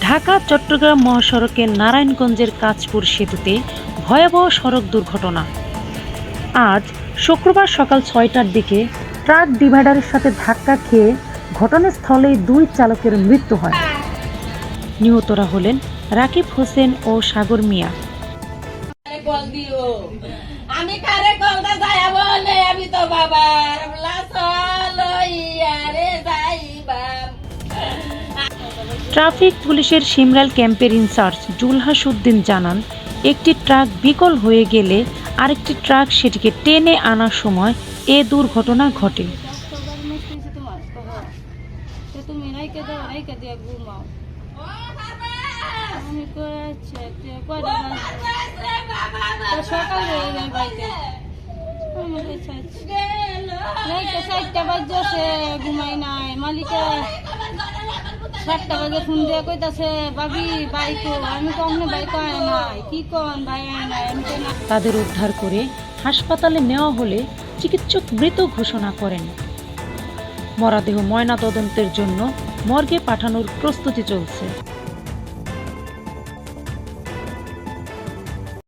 ঢাকা, চট্টগ্রাম মহাসড়কের নারায়ণগঞ্জের কাঁচপুর সেতুতে ভয়াবহ সড়ক দুর্ঘটনা। আজ শুক্রবার সকাল ছয়টার দিকে ট্রাক ডিভাইডারের সাথে ধাক্কা খেয়ে ঘটনাস্থলেই দুই চালকের মৃত্যু হয়। নিহতরা হলেন রাকিব হোসেন ও সাগর মিয়া। আমি কারে যাই আমি তো বাবার ট্রাফিক পুলিশের সিমরাল ক্যাম্পের ইনচার্জ জুলহাসুদ্দিন জানান, একটি ট্রাক বিকল হয়ে গেলে আরেকটি ট্রাক সেটিকে টেনে আনার সময় এ দুর্ঘটনা ঘটে। ঘুমাই নাই। সাতটা বাজে ফোন দিয়ে বাবি বাইক আমি তো অমনে বাইক আয় নাই কি ভাই, আয় নাই আমি তো তাদের উদ্ধার করে হাসপাতালে নেওয়া হলে চিকিৎসক মৃত ঘোষণা করেন। মরাদেহ ময়নাতদন্তের জন্য মর্গে পাঠানোর প্রস্তুতি চলছে।